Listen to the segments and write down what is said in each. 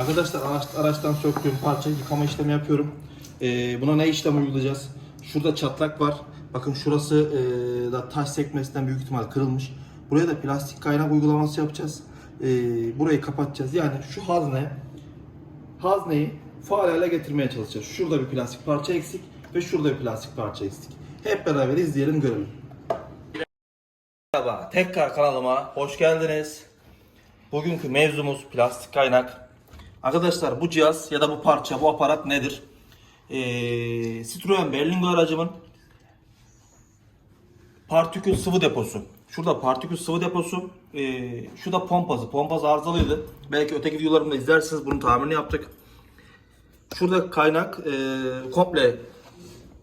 Arkadaşlar araç, araçtan söktüğüm parça yıkama işlemi yapıyorum. Ee, buna ne işlem uygulayacağız? Şurada çatlak var. Bakın şurası e, da taş sekmesinden büyük ihtimal kırılmış. Buraya da plastik kaynak uygulaması yapacağız. Ee, burayı kapatacağız. Yani şu hazne hazneyi faal hale getirmeye çalışacağız. Şurada bir plastik parça eksik ve şurada bir plastik parça eksik. Hep beraber izleyelim görelim. Merhaba, tekrar kanalıma hoş geldiniz. Bugünkü mevzumuz plastik kaynak. Arkadaşlar bu cihaz ya da bu parça, bu aparat nedir? Ee, Citroen Berlingo aracımın partikül sıvı deposu. Şurada partikül sıvı deposu, ee, şu da pompası. Pompası arızalıydı. Belki öteki videolarımda izlersiniz bunun tamirini yaptık. Şurada kaynak ee, komple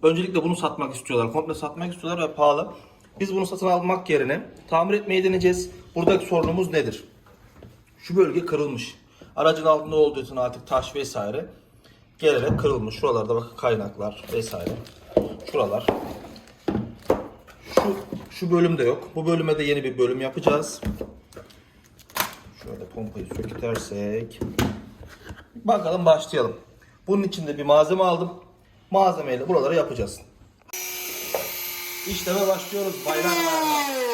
Öncelikle bunu satmak istiyorlar. Komple satmak istiyorlar ve pahalı. Biz bunu satın almak yerine tamir etmeyi deneyeceğiz. Buradaki sorunumuz nedir? Şu bölge kırılmış. Aracın altında olduğu için artık taş vesaire gelerek kırılmış. Şuralarda bakın kaynaklar vesaire. Şuralar. Şu, şu bölüm de yok. Bu bölüme de yeni bir bölüm yapacağız. Şöyle pompayı sökersek. Bakalım başlayalım. Bunun için de bir malzeme aldım. Malzemeyle buraları yapacağız. İşleme başlıyoruz baylar baylar.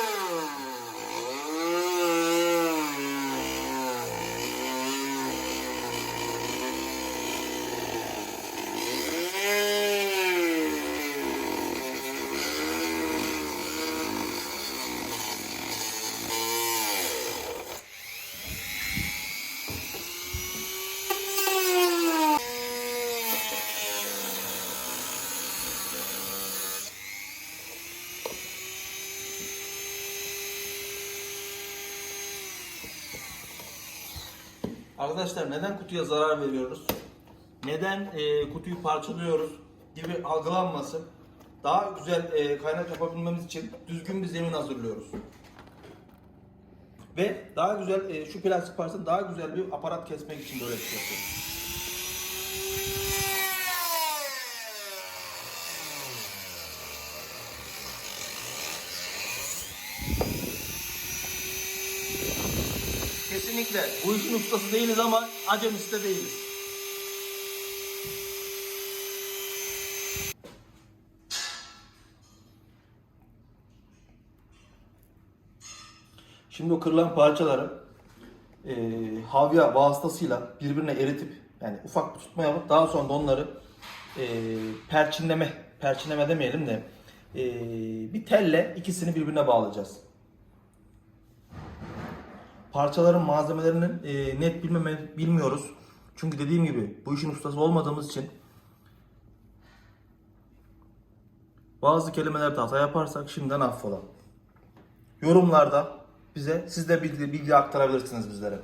Arkadaşlar neden kutuya zarar veriyoruz? Neden e, kutuyu parçalıyoruz gibi algılanmasın. Daha güzel e, kaynak yapabilmemiz için düzgün bir zemin hazırlıyoruz. Ve daha güzel e, şu plastik parçanın daha güzel bir aparat kesmek için böyle şey yapıyoruz. Kesinlikle bu işin ustası değiliz ama acemisi de değiliz. Şimdi o kırılan parçaları e, havya vasıtasıyla birbirine eritip yani ufak bir tutma yapıp daha sonra da onları e, perçinleme, perçinleme demeyelim de e, bir telle ikisini birbirine bağlayacağız. Parçaların malzemelerinin e, net bilmeme, bilmiyoruz. Çünkü dediğim gibi bu işin ustası olmadığımız için bazı kelimelerde hata yaparsak şimdiden affola. Yorumlarda bize siz de bilgi, bilgi aktarabilirsiniz bizlere.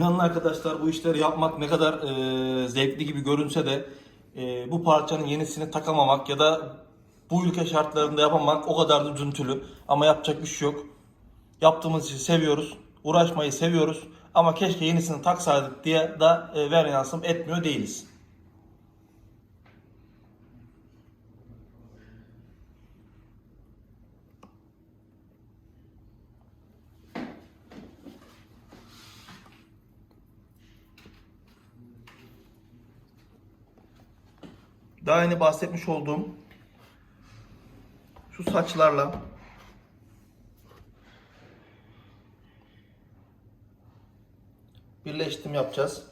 İnanın arkadaşlar bu işleri yapmak ne kadar e, zevkli gibi görünse de e, bu parçanın yenisini takamamak ya da bu ülke şartlarında yapamamak o kadar da üzüntülü. Ama yapacak bir şey yok. Yaptığımız işi seviyoruz. Uğraşmayı seviyoruz. Ama keşke yenisini taksaydık diye da e, ver etmiyor değiliz. Daha yeni bahsetmiş olduğum şu saçlarla birleştim yapacağız.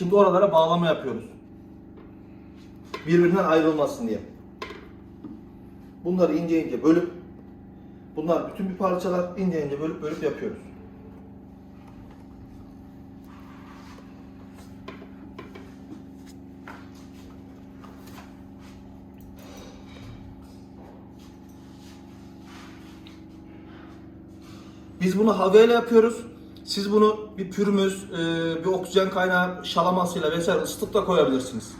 Şimdi oralara bağlama yapıyoruz. Birbirinden ayrılmasın diye. Bunları ince ince bölüp bunlar bütün bir parçalar ince ince bölüp bölüp yapıyoruz. Biz bunu havayla yapıyoruz. Siz bunu bir pürmüz, e, bir oksijen kaynağı şalamasıyla vesaire ısıtıp da koyabilirsiniz.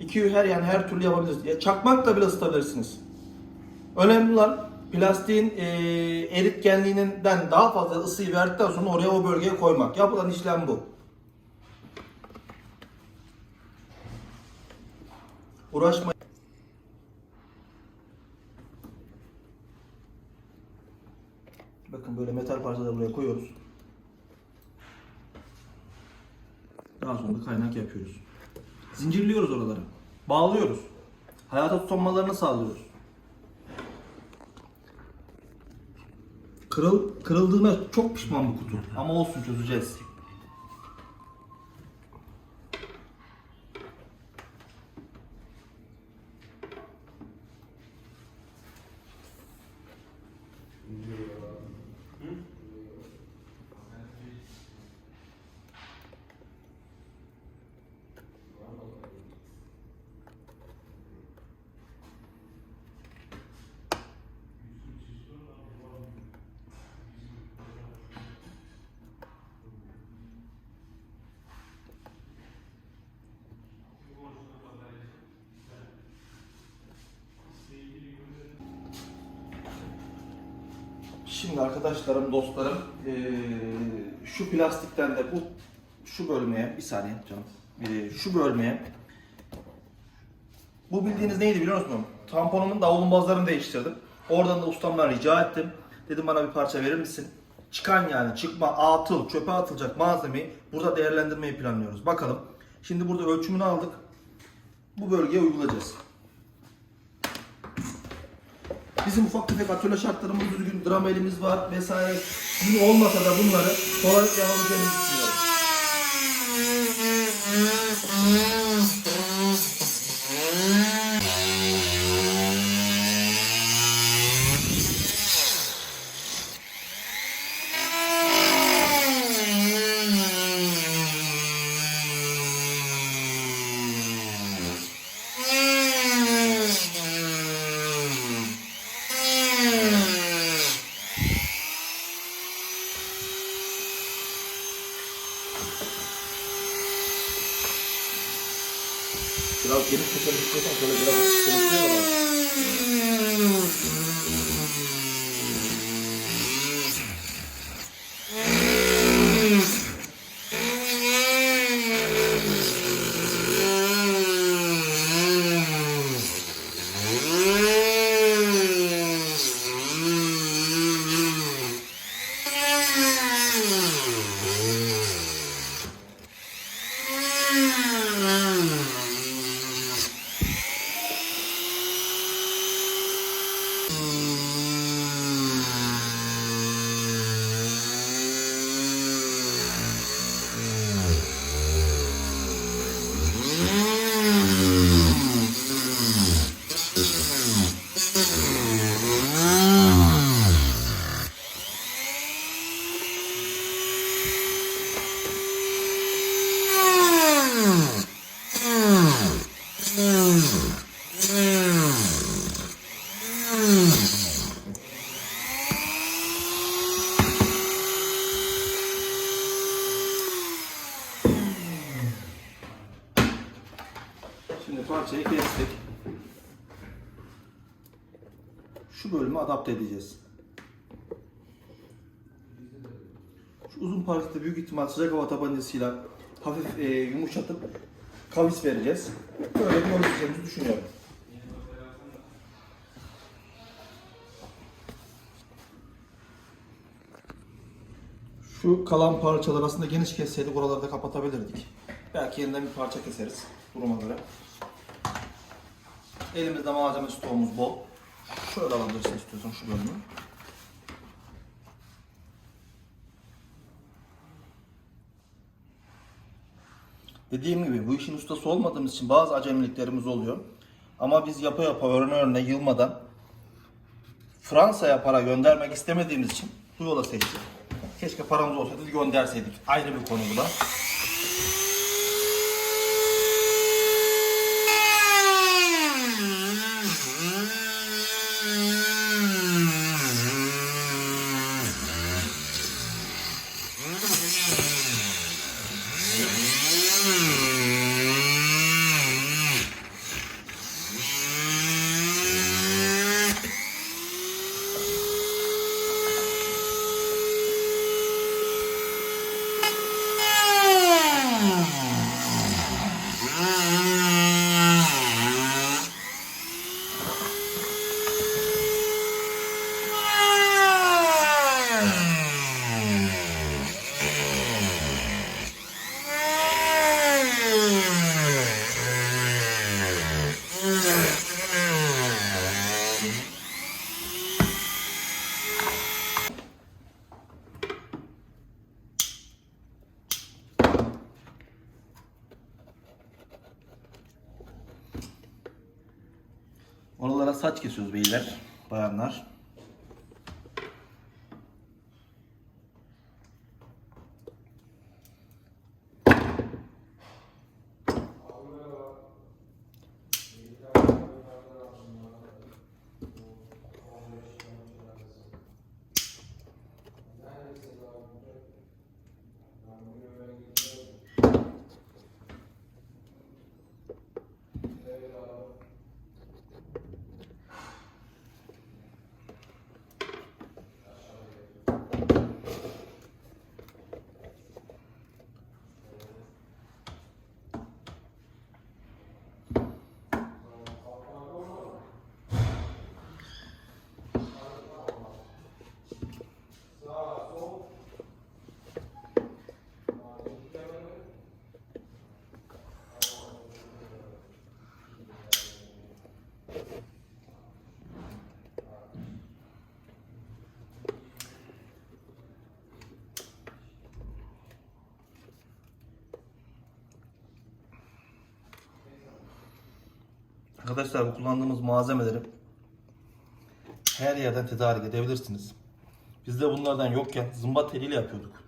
İki her yani her türlü yapabilirsiniz. Ya çakmakla bile ısıtabilirsiniz. Önemli olan plastiğin e, eritkenliğinden daha fazla ısıyı verdikten sonra oraya o bölgeye koymak. Yapılan işlem bu. Uğraşma. Bakın böyle metal parçaları buraya koyuyoruz. Daha sonra da kaynak yapıyoruz. Zincirliyoruz oraları. Bağlıyoruz. Hayata tutunmalarını sağlıyoruz. Kırıl, kırıldığına çok pişman bu kutu. Ama olsun çözeceğiz. Şimdi arkadaşlarım, dostlarım, eee, şu plastikten de bu şu bölmeye bir saniye canım. Eee, şu bölmeye bu bildiğiniz neydi biliyor musunuz? Tamponumun davlumbazlarını değiştirdim. Oradan da ustamdan rica ettim. Dedim bana bir parça verir misin? Çıkan yani çıkma, atıl, çöpe atılacak malzemeyi burada değerlendirmeyi planlıyoruz. Bakalım. Şimdi burada ölçümünü aldık. Bu bölgeye uygulayacağız. Bizim ufak tefek atölye şartlarımız düzgün, dram elimiz var vesaire. Yine olmasa da bunları kolaylıkla yapabileceğimizi düşünüyorum. Adapte edeceğiz. Şu uzun parçada büyük ihtimal sıcak hava tabancasıyla hafif e, yumuşatıp kavis vereceğiz. Böyle bir yol izleyeceğimizi düşünüyorum. Şu kalan parçalar aslında geniş kesseydik oraları da kapatabilirdik. Belki yeniden bir parça keseriz duruma göre. Elimizde malzeme stoğumuz bol. Şöyle alabilirsin istiyorsan şu bölümü. Dediğim gibi bu işin ustası olmadığımız için bazı acemiliklerimiz oluyor. Ama biz yapa yapa öğrene öğrene yılmadan Fransa'ya para göndermek istemediğimiz için bu yola seçtik. Keşke paramız olsaydı gönderseydik. Ayrı bir konu bu da. Burada saç kesiyoruz beyler, bayanlar. Arkadaşlar bu kullandığımız malzemeleri her yerden tedarik edebilirsiniz. Biz de bunlardan yokken zımba teliyle yapıyorduk.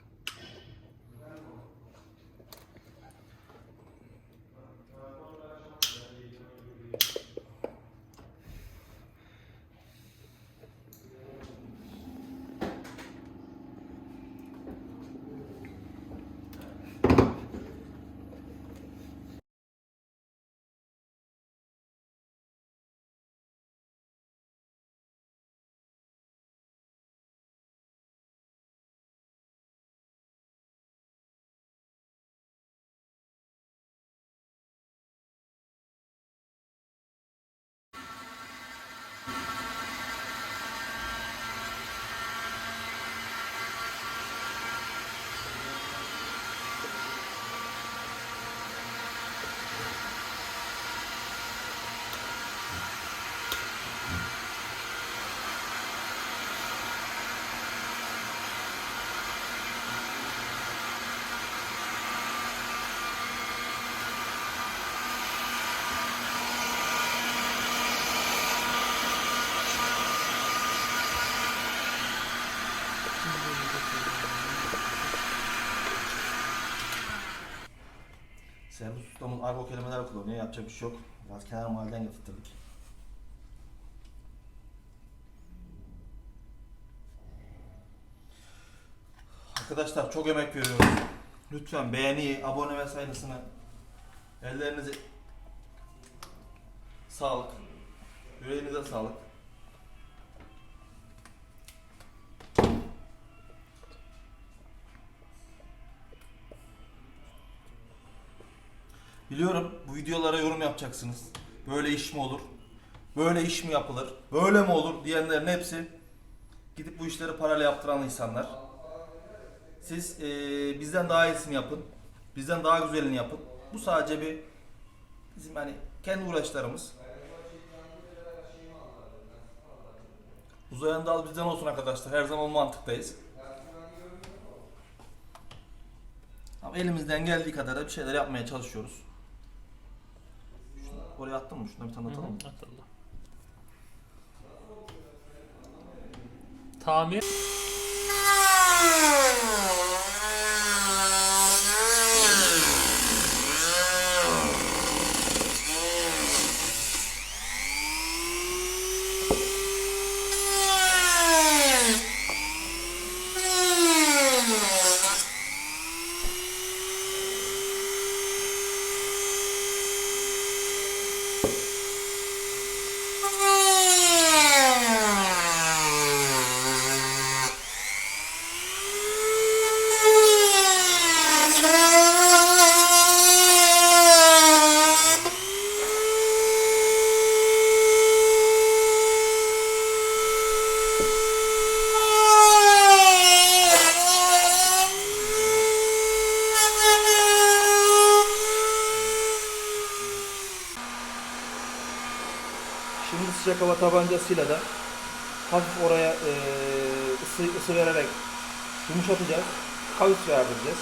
Ustamız argo kelimeler kullanıyor. Yapacak bir şey yok. Biraz kenar mahalleden getirttirdik. Arkadaşlar çok emek veriyoruz. Lütfen beğeni, abone ve sayısını ellerinizi sağlık. Yüreğinize sağlık. Biliyorum bu videolara yorum yapacaksınız. Böyle iş mi olur? Böyle iş mi yapılır? Böyle mi olur diyenlerin hepsi gidip bu işleri parayla yaptıran insanlar. Siz eee, bizden daha iyisini yapın. Bizden daha güzelini yapın. Bu sadece bir bizim hani kendi uğraşlarımız. Uzayan dal bizden olsun arkadaşlar. Her zaman mantıktayız. Ama elimizden geldiği kadar da bir şeyler yapmaya çalışıyoruz. Oraya attın mı? Şuna bir tane atalım mı? Atıldı. Tamir. sıcak hava tabancasıyla da hafif oraya e, ısı, ısı vererek yumuşatacağız. Kavis verdireceğiz.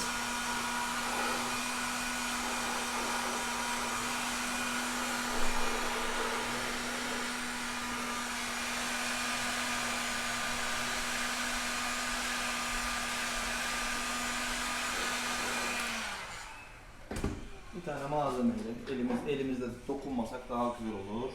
Bir tane malzemeyle elimiz elimizde dokunmasak daha güzel olur.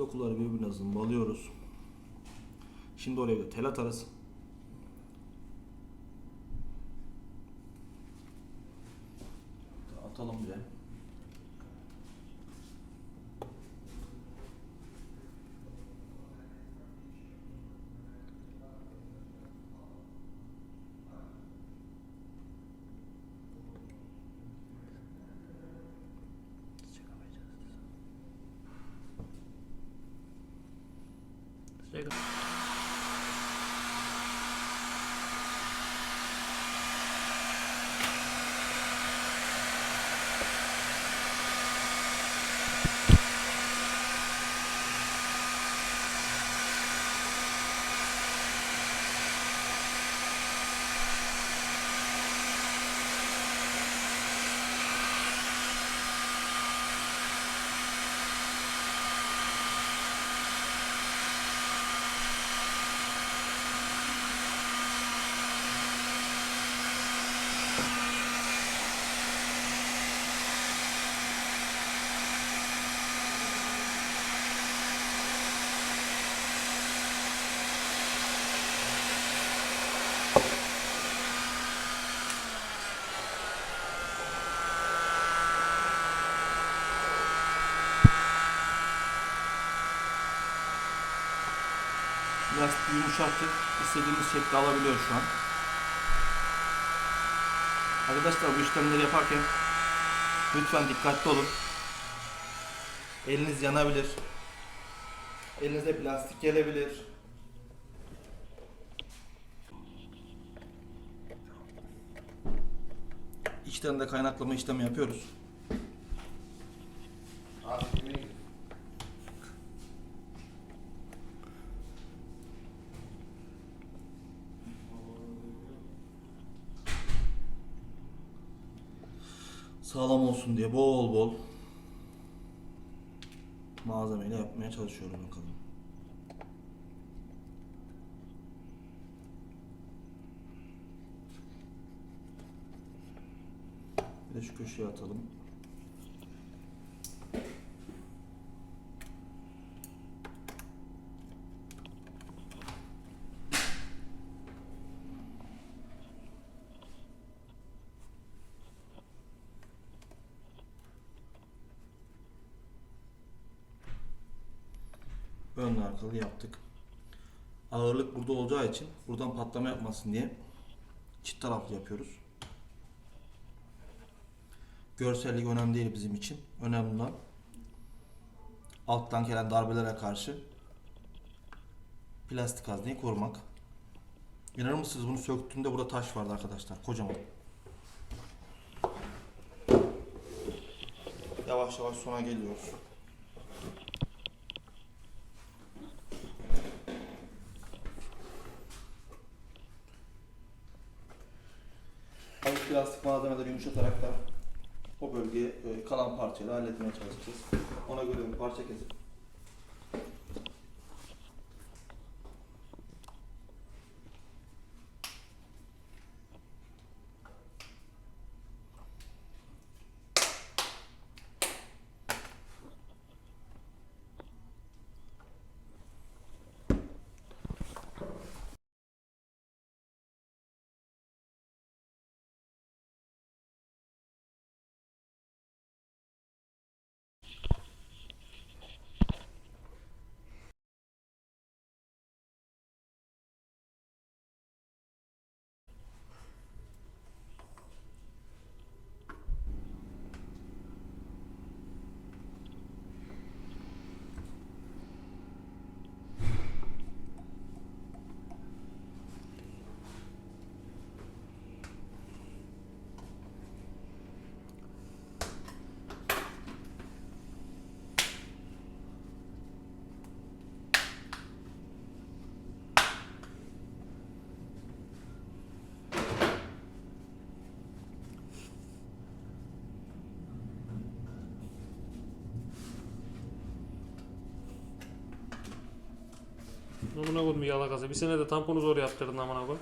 Dokuları birbirine zımbalıyoruz. Şimdi oraya bir tel atarız. 这个。Lastiği yumuşattık. İstediğimiz şekli alabiliyor şu an. Arkadaşlar bu işlemleri yaparken lütfen dikkatli olun. Eliniz yanabilir. Elinize plastik gelebilir. İçten de kaynaklama işlemi yapıyoruz. Sağlam olsun diye bol bol malzemeyle yapmaya çalışıyorum bakalım. Bir de şu köşeye atalım. Arkalı yaptık. Ağırlık burada olacağı için buradan patlama yapmasın diye çift taraflı yapıyoruz. Görsellik önemli değil bizim için. Önemli olan alttan gelen darbelere karşı plastik hazneyi korumak. İnanır mısınız bunu söktüğümde burada taş vardı arkadaşlar. Kocaman. Yavaş yavaş sona geliyoruz. Hafif plastik malzemeleri yumuşatarak da o bölgeye kalan parçayla halletmeye çalışacağız. Ona göre bir parça kesip Amına koydum yalakası. Bir sene de tamponu zor yaptırdın amına koy.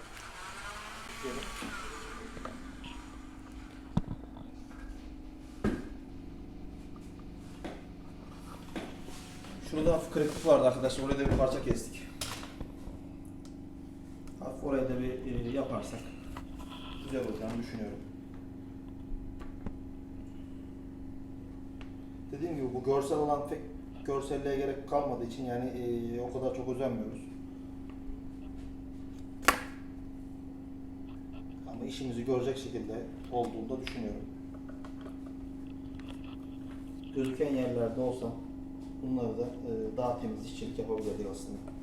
Şurada hafif kırıklık vardı arkadaşlar. Oraya da bir parça kestik. Hafif oraya da bir e, yaparsak güzel olacağını düşünüyorum. Dediğim gibi bu görsel olan pek görselliğe gerek kalmadığı için yani e, o kadar çok özenmiyoruz. Ama işimizi görecek şekilde olduğunu da düşünüyorum. Gözüken yerlerde olsa bunları da e, daha temiz işçilik yapabilirdik aslında.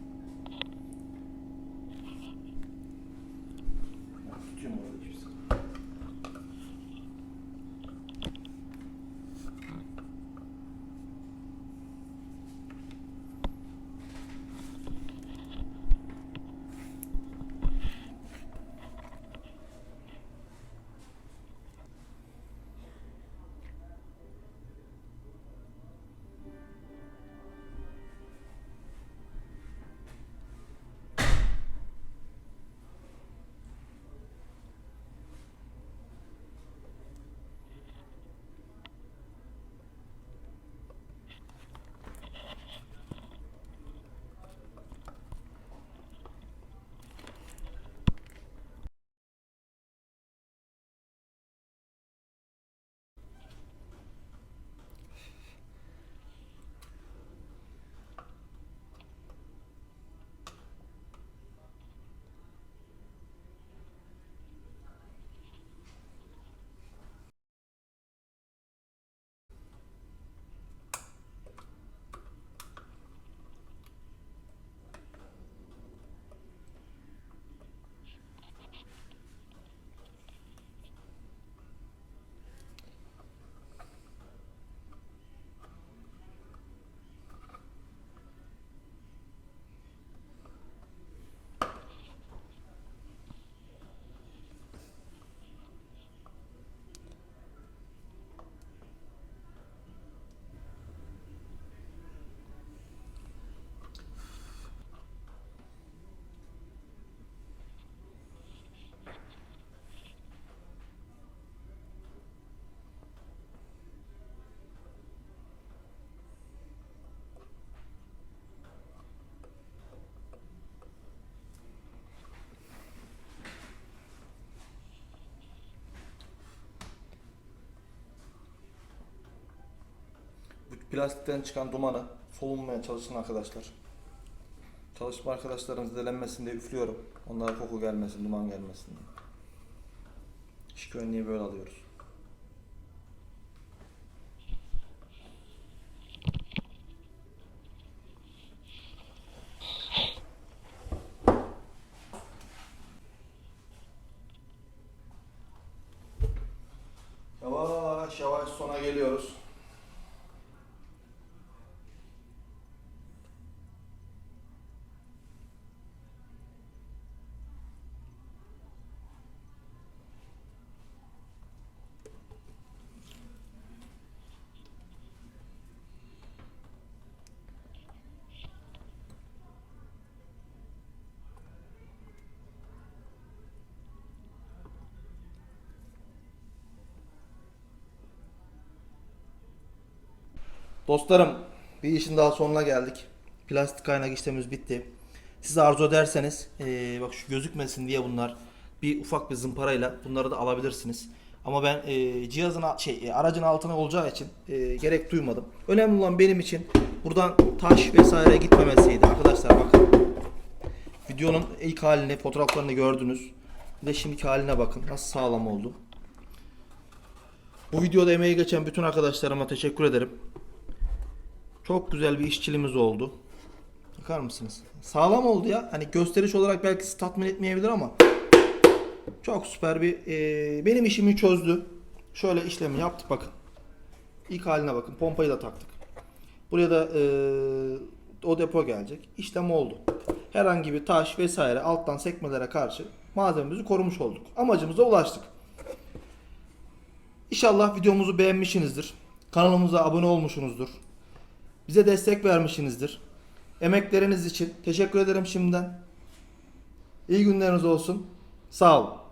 Plastikten çıkan dumanı solunmaya çalışın arkadaşlar. Çalışma arkadaşlarınız zelenmesin diye üflüyorum. Onlara koku gelmesin, duman gelmesin diye. İş güvenliği böyle alıyoruz. Yavaş yavaş sona geliyoruz. Dostlarım bir işin daha sonuna geldik. Plastik kaynak işlemimiz bitti. Siz arzu ederseniz eee, bak şu gözükmesin diye bunlar bir ufak bir zımparayla bunları da alabilirsiniz. Ama ben eee, cihazın şey e, aracın altına olacağı için eee, gerek duymadım. Önemli olan benim için buradan taş vesaire gitmemesiydi. Arkadaşlar bakın. Videonun ilk halini, fotoğraflarını gördünüz. Bir de şimdiki haline bakın. Nasıl sağlam oldu. Bu videoda emeği geçen bütün arkadaşlarıma teşekkür ederim. Çok güzel bir işçiliğimiz oldu. Bakar mısınız? Sağlam oldu ya. Hani gösteriş olarak belki sizi tatmin etmeyebilir ama çok süper bir e, benim işimi çözdü. Şöyle işlemi yaptık bakın. İlk haline bakın. Pompayı da taktık. Buraya da e, o depo gelecek. İşlem oldu. Herhangi bir taş vesaire alttan sekmelere karşı malzememizi korumuş olduk. Amacımıza ulaştık. İnşallah videomuzu beğenmişsinizdir. Kanalımıza abone olmuşsunuzdur. Bize destek vermişsinizdir. Emekleriniz için teşekkür ederim şimdiden. İyi günleriniz olsun. Sağ olun.